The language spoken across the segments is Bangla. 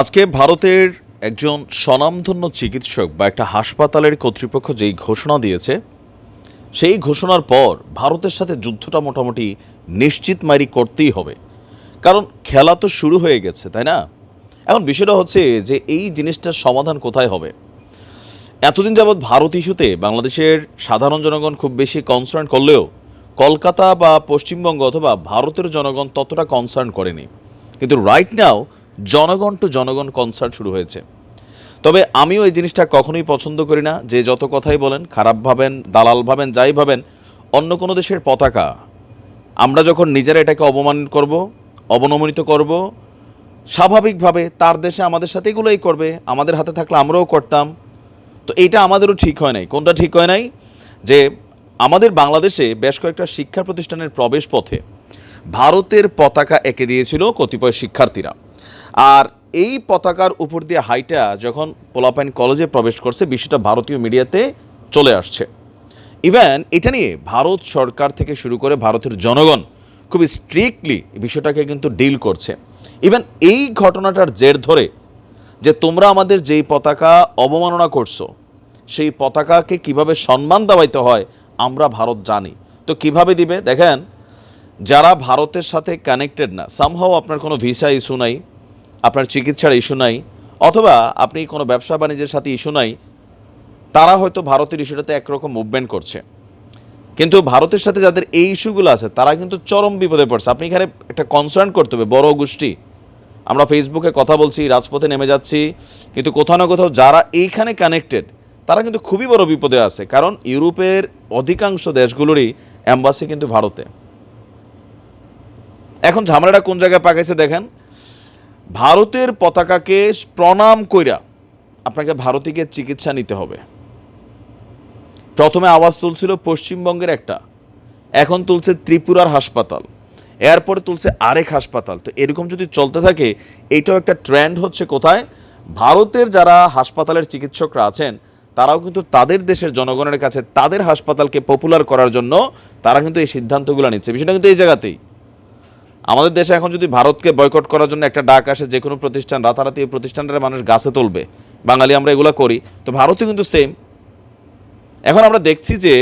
আজকে ভারতের একজন স্বনামধন্য চিকিৎসক বা একটা হাসপাতালের কর্তৃপক্ষ যেই ঘোষণা দিয়েছে, সেই ঘোষণার পর ভারতের সাথে যুদ্ধটা মোটামুটি নিশ্চিত মারি করতেই হবে। কারণ খেলা তো শুরু হয়ে গেছে, তাই না? এখন বিষয়টা হচ্ছে যে এই জিনিসটার সমাধান কোথায় হবে? এতদিন যাবৎ ভারত ইস্যুতে বাংলাদেশের সাধারণ জনগণ খুব বেশি কনসার্ন করলেও কলকাতা বা পশ্চিমবঙ্গ অথবা ভারতের জনগণ ততটা কনসার্ন করেনি। কিন্তু রাইট নাও জনগণ টু জনগণ কনসার্ট শুরু হয়েছে। তবে আমিও এই জিনিসটা কখনোই পছন্দ করি না যে যত কথাই বলেন, খারাপ ভাবেন, দালাল ভাবেন, যাই ভাবেন, অন্য কোনো দেশের পতাকা। আমরা যখন নিজেরা এটাকে অবমান করব অবনমনিত করব, স্বাভাবিকভাবে তার দেশে আমাদের সাথে এগুলোই করবে, আমাদের হাতে থাকলে আমরাও করতাম। তো এইটা আমাদেরও ঠিক হয় নাই। কোনটা ঠিক হয় নাই? যে আমাদের বাংলাদেশে বেশ কয়েকটা শিক্ষা প্রতিষ্ঠানের প্রবেশ পথে ভারতের পতাকা এঁকে দিয়েছিল কতিপয় শিক্ষার্থীরা। আর এই পতাকার উপর দিয়ে হাইটা যখন পোলাপাইন কলেজে প্রবেশ করছে বিষয়টা ভারতীয় মিডিয়াতে চলে আসছে। ইভেন, এটা নিয়ে ভারত সরকার থেকে শুরু করে ভারতের জনগণ খুব স্ট্রিক্টলি বিষয়টাকে কিন্তু ডিল করছে। ইভেন এই ঘটনাটার জের ধরে যে তোমরা আমাদের যেই পতাকা অবমাননা করছ, সেই পতাকাকে কীভাবে সম্মান দেওয়াইতে হয়, আমরা ভারত জানি। তো কীভাবে দিবে? দেখেন, যারা ভারতের সাথে কানেক্টেড না সামহাও আপনার কোনো ভিসা ইস্যু নাই আপনার চিকিৎসার ইস্যু নাই, অথবা আপনি কোনো ব্যবসা বাণিজ্যের সাথে ইস্যু নাই, তারা হয়তো ভারতের ইস্যুটাতে একরকম মুভমেন্ট করছে। কিন্তু ভারতের সাথে যাদের এই ইস্যুগুলো আছে, তারা কিন্তু চরম বিপদে পড়ছে। আপনি এখানে একটা কনসার্ন করতে হবে, বড় গোষ্ঠী। আমরা ফেসবুকে কথা বলছি, রাজপথে নেমে যাচ্ছি, কিন্তু কোথাও না কোথাও যারা এইখানে কানেক্টেড তারা কিন্তু খুবই বড় বিপদে আছে। কারণ ইউরোপের অধিকাংশ দেশগুলোরই অ্যাম্বাসি কিন্তু ভারতে। এখন ঝামেলাটা কোন জায়গায় পাকাইছে দেখেন ভারতের পতাকাকে প্রণাম কইরা আপনাকে ভারতে গিয়ে চিকিৎসা নিতে হবে। প্রথমে আওয়াজ তুলছিল পশ্চিমবঙ্গের একটা, এখন তুলছে ত্রিপুরার হাসপাতাল, এরপরে তুলছে আরেক হাসপাতাল। তো এরকম যদি চলতে থাকে এইটাও একটা ট্রেন্ড হচ্ছে কোথায়? ভারতের যারা হাসপাতালের চিকিৎসকরা আছেন, তারাও কিন্তু তাদের দেশের জনগণের কাছে তাদের হাসপাতালকে পপুলার করার জন্য তারা কিন্তু এই সিদ্ধান্তগুলো নিচ্ছে। বিষয়টা কিন্তু এই জায়গাতেই। আমাদের দেশে এখন যদি ভারতকে বয়কট করার জন্য একটা ডাক আসে, যে কোনো প্রতিষ্ঠান, রাতারাতি এই প্রতিষ্ঠানটার মানুষ গাছে তুলবে। বাঙালি আমরা এগুলো করি। তো ভারতে কিন্তু সেম এখন আমরা দেখছি যে,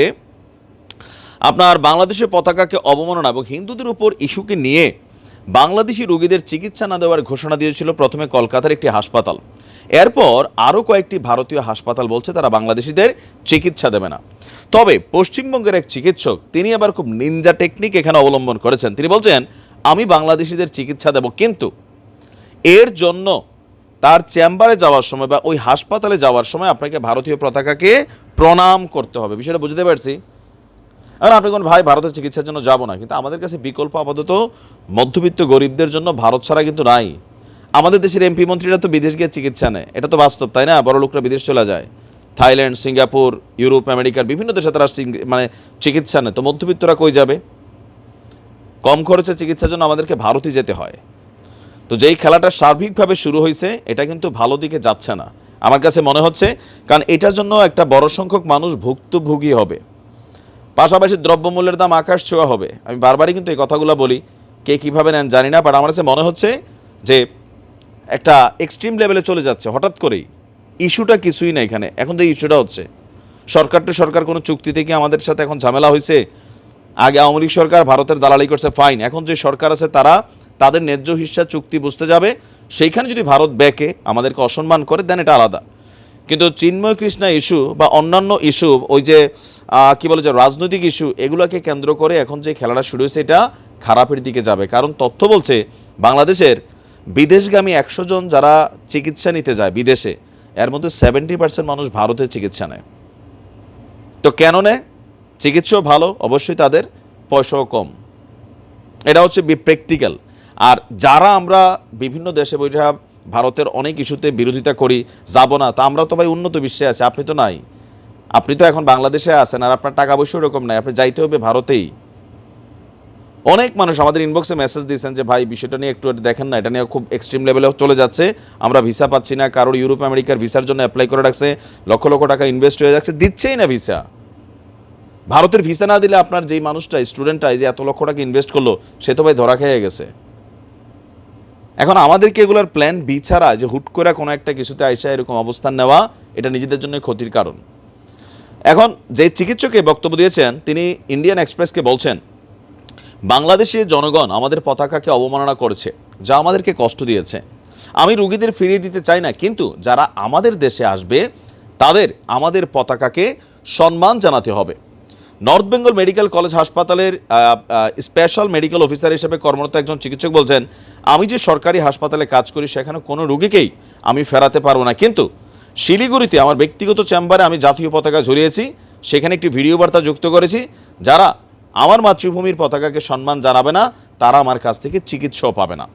আপনার বাংলাদেশের পতাকাকে অবমাননা এবং হিন্দুদের উপর ইস্যুকে নিয়ে বাংলাদেশি রোগীদের চিকিৎসা না দেওয়ার ঘোষণা দিয়েছিল প্রথমে কলকাতার একটি হাসপাতাল। এরপর আরও কয়েকটি ভারতীয় হাসপাতাল বলছে তারা বাংলাদেশিদের চিকিৎসা দেবে না। তবে পশ্চিমবঙ্গের এক চিকিৎসক, তিনি আবার খুব নিনজা টেকনিক এখানে অবলম্বন করেছেন। তিনি বলছেন আমি বাংলাদেশিদের চিকিৎসা দেব। কিন্তু এর জন্য তার চেম্বারে যাওয়ার সময় বা ওই হাসপাতালে যাওয়ার সময় আপনাকে ভারতীয় পতাকাকে প্রণাম করতে হবে। বিষয়টা বুঝতে পারছি? আর আপনি কোন ভাই, ভারতের চিকিৎসার জন্য যাব না। কিন্তু আমাদের কাছে বিকল্প আপাতত মধ্যবিত্ত গরিবদের জন্য ভারত ছাড়া কিন্তু নাই। আমাদের দেশের এমপি মন্ত্রীরা তো বিদেশ গিয়ে চিকিৎসা নেয়। এটা তো বাস্তব, তাই না? বড় লোকরা বিদেশ চলে যায়। থাইল্যান্ড, সিঙ্গাপুর, ইউরোপ, আমেরিকার বিভিন্ন দেশে তারা মানে চিকিৎসা নেয়। তো মধ্যবিত্তরা কই যাবে? কম খরচে চিকিৎসার জন্য আমাদেরকে ভারতই যেতে হয়। তো যেই খেলাটা সার্বিকভাবে শুরু হয়েছে, এটা কিন্তু ভালো দিকে যাচ্ছে না। আমার কাছে মনে হচ্ছে, কারণ এটার জন্য একটা বড় সংখ্যক মানুষ ভুক্তভোগী হবে। পাশাপাশি দ্রব্যমূল্যের দাম আকাশ ছোঁয়া হবে। আমি বারবারই কিন্তু এই কথাগুলো বলি, কে কীভাবে নেন জানি না বাট আমার কাছে মনে হচ্ছে যে একটা এক্সট্রিম লেভেলে চলে যাচ্ছে, হঠাৎ করেই। ইস্যুটা কিছুই না এখানে, এখন তো ইস্যুটা হচ্ছে। সরকার টু সরকার কোনো চুক্তিতে কি আমাদের সাথে এখন ঝামেলা হয়েছে? আগে আওয়ামী লীগ সরকার, ভারতের দালালি করছে ফাইন এখন যে সরকার আছে তারা তাদের ন্যায্য হিস্সা চুক্তি বুঝতে যাবে। সেইখানে যদি ভারত ব্যাকে আমাদেরকে অসম্মান করে দেন এটা আলাদা। কিন্তু চিন্ময় কৃষ্ণা ইস্যু বা অন্যান্য ইস্যু, ওই যে কি বলে যে, রাজনৈতিক ইস্যু, এগুলোকে কেন্দ্র করে এখন যে খেলাটা শুরু হয়েছে, এটা খারাপের দিকে যাবে। কারণ তথ্য বলছে, বাংলাদেশের বিদেশগামী একশো জন যারা চিকিৎসা নিতে যায় বিদেশে, এর মধ্যে সেভেন্টি পার্সেন্ট মানুষ ভারতে চিকিৎসা নেয়। তো কেন নেয়? চিকিৎসাও ভালো, অবশ্যই তাদের পয়সাও কম। এটা হচ্ছে প্র্যাকটিক্যাল আর যারা আমরা বিভিন্ন দেশে বৈঠা ভারতের অনেক ইস্যুতে বিরোধিতা করি, যাব না, তা আমরা তো ভাই উন্নত বিশ্বে আছি, আপনি তো নাই। আপনি তো এখন বাংলাদেশে আছেন আর আপনার টাকা পয়সা ওরকম নাই, আপনি যাইতে হবে ভারতেই। অনেক মানুষ আমাদের ইনবক্সে মেসেজ দিয়েছেন যে, ভাই, বিষয়টা নিয়ে একটু দেখেন না, এটা নিয়ে খুব এক্সট্রিম লেভেলে চলে যাচ্ছে, আমরা ভিসা পাচ্ছি না, কারোর ইউরোপ আমেরিকার ভিসার জন্য অ্যাপ্লাই করে রাখছে, লক্ষ লক্ষ টাকা ইনভেস্ট হয়ে যাচ্ছে, দিচ্ছেই না ভিসা ভারতের ভিসা না দিলে আপনার যেই মানুষটা স্টুডেন্টটা যে এত লক্ষ টাকা ইনভেস্ট করল, সে তো ভাই ধরা খেয়ে গেছে। এখন আমাদেরকে এগুলোর প্ল্যান বি ছাড়া যে হুট করে কোনো একটা কিছুতে আইসা এরকম অবস্থান নেওয়া, এটা নিজেদের জন্য ক্ষতির কারণ। এখন যে চিকিৎসকে বক্তব্য দিয়েছেন, তিনি ইন্ডিয়ান এক্সপ্রেসকে বলছেন বাংলাদেশের জনগণ আমাদের পতাকাকে অবমাননা করেছে, যা আমাদেরকে কষ্ট দিয়েছে। আমি রুগীদের ফিরিয়ে দিতে চাই না, কিন্তু যারা আমাদের দেশে আসবে, তাদের আমাদের পতাকাকে সম্মান জানাতে হবে। নর্থ বেঙ্গল মেডিকেল কলেজ হাসপাতালের স্পেশাল মেডিকেল অফিসার হিসেবে কর্মরত একজন চিকিৎসক বলছেন, আমি যে সরকারি হাসপাতালে কাজ করি, সেখানে কোনো রুগীকেই আমি ফেরাতে পারব না। কিন্তু শিলিগুড়িতে আমার ব্যক্তিগত চেম্বারে আমি জাতীয় পতাকা ঝুলিয়েছি, সেখানে একটি ভিডিও বার্তা যুক্ত করেছি, যারা আমার মাতৃভূমির পতাকাকে সম্মান জানাবে না, তারা আমার কাছ থেকে চিকিৎসাও পাবে না।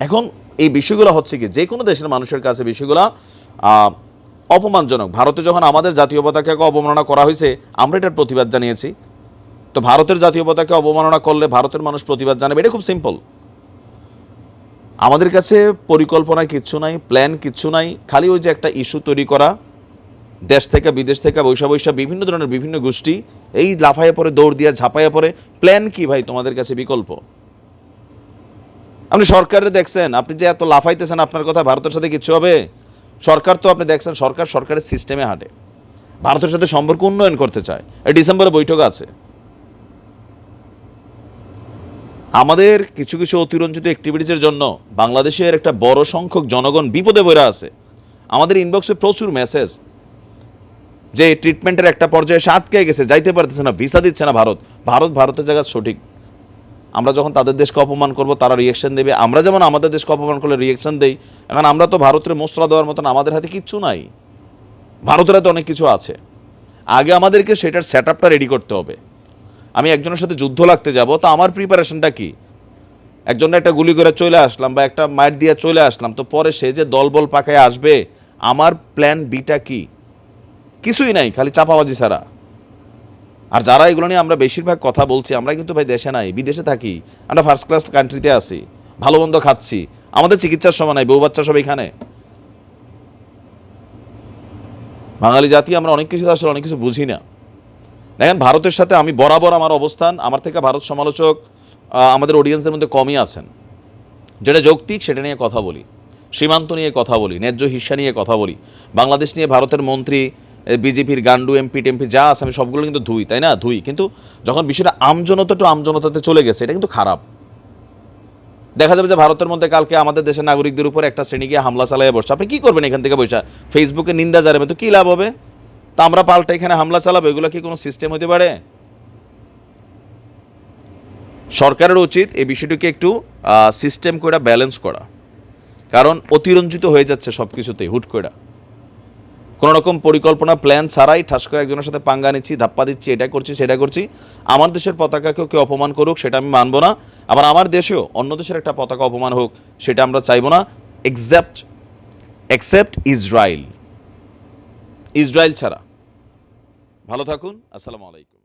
এখন এই বিষয়গুলো হচ্ছে কি যে কোনো দেশের মানুষের কাছে বিষয়গুলো অপমানজনক। ভারতে যখন আমাদের জাতীয় পতাকাকে অবমাননা করা হয়েছে, আমরা এটার প্রতিবাদ জানিয়েছি। তো ভারতের জাতীয় পতাকা অবমাননা করলে ভারতের মানুষ প্রতিবাদ জানাবে, এটা খুব সিম্পল। আমাদের কাছে পরিকল্পনা কিচ্ছু নাই, প্ল্যান কিচ্ছু নাই, খালি ওই যে একটা ইস্যু তৈরি করা, দেশ থেকে বিদেশ থেকে বৈশা বৈশা বিভিন্ন ধরনের বিভিন্ন গোষ্ঠী, এই লাফাইয়া পরে দৌড় দিয়ে ঝাঁপাইয়া পরে প্ল্যান কি ভাই তোমাদের কাছে বিকল্প? আপনি সরকারে দেখছেন, আপনি যে এত লাফাইতেছেন, আপনার কথা ভারতের সাথে কিছু হবে? সরকার তো আপনি দেখছেন, সরকার সরকারের সিস্টেমে হাঁটে। ভারতের সাথে সম্পর্ক উন্নয়ন করতে চায়। এই ডিসেম্বরে বৈঠক আছে। আমাদের কিছু কিছু অতিরঞ্জিত অ্যাক্টিভিটিসের জন্য বাংলাদেশের একটা বড় সংখ্যক জনগণ বিপদে পড়ে আছে। আমাদের ইনবক্সে প্রচুর মেসেজ যে ট্রিটমেন্টের একটা পর্যায়ে এসে আটকে গেছে, যাইতে পারতেছে না ভিসা দিচ্ছে না ভারত। ভারত, ভারতের জায়গা সঠিক। আমরা যখন তাদের দেশকে অপমান করব, তারা রিয়েকশন দেবে। আমরা যেমন আমাদের দেশকে অপমান করলে রিয়েকশন দেই, এখন আমরা তো ভারতের মোসরা দেওয়ার মতন আমাদের হাতে কিচ্ছু নাই। ভারতের হাতে অনেক কিছু আছে। আগে আমাদেরকে সেটার সেট আপটা রেডি করতে হবে। আমি একজনের সাথে যুদ্ধ লাগতে যাব, তো আমার প্রিপারেশনটা কি? একজন একটা গুলি করে চলে আসলাম বা একটা মাইট দিয়ে চলে আসলাম, তো পরে সে যে দলবল পাকায় আসবে, আমার প্ল্যান বিটা কি? কিছুই নাই, খালি চাপাবাজি ছাড়া। আর যারা এগুলো নিয়ে আমরা বেশিরভাগ কথা বলছি আমরা কিন্তু ভাই দেশে নাই, বিদেশে থাকি। আমরা ফার্স্ট ক্লাস কান্ট্রিতে আছি, ভালো মন্দ খাচ্ছি। আমাদের চিকিৎসার সময় নাই, বউ বাচ্চা সব এখানে। বাঙালি জাতি, আমরা অনেক কিছু আসলে অনেক কিছু বুঝি না। দেখেন, ভারতের সাথে আমি বরাবর আমার অবস্থান, আমার থেকে ভারত সমালোচক আমাদের অডিয়েন্সের মধ্যে কমই আছেন। যেটা যৌক্তিক, সেটা নিয়ে কথা বলি। সীমান্ত নিয়ে কথা বলি, ন্যায্য হিস্সা নিয়ে কথা বলি। বাংলাদেশ নিয়ে ভারতের মন্ত্রী বিজেপির গান্ডু, এমপি, টেমপি, যা আছে, আমি সবগুলো কিন্তু ধুই, তাই না? ধুই। কিন্তু যখন বিষয়টা আমজনতা টু আমজনতাতে চলে গেছে, এটা কিন্তু খারাপ। দেখা যাবে যে ভারতের মধ্যে কালকে আমাদের দেশের নাগরিকদের উপর একটা শ্রেণি গিয়ে হামলা চালাইয়া বসছে। আপনি কি করবেন এখান থেকে বসে? ফেসবুকে নিন্দা জানাবে, তো কী লাভ হবে? তা আমরা পাল্টা এখানে হামলা চালাবো, এগুলো কি কোনো সিস্টেম হতে পারে? সরকারের উচিত এই বিষয়টিকে একটু সিস্টেম করে ব্যালেন্স করা। কারণ অতিরঞ্জিত হয়ে যাচ্ছে সব কিছুতেই হুট করে কোনো রকম পরিকল্পনা প্ল্যান ছাড়াই ঠাস করে একজনের সাথে পাঙ্গা নিচ্ছি, ধাপ্পা দিচ্ছি, এটা করছি, সেটা করছি। আমার দেশের পতাকাকেও কেউ অপমান করুক, সেটা আমি মানব না। আবার আমার দেশেও অন্য দেশের একটা পতাকা অপমান হোক, সেটা আমরা চাইব না। এক্সেপ্ট এক্সেপ্ট ইসরায়েল ইসরায়েল ছাড়া। ভালো থাকুন, আসসালামু আলাইকুম।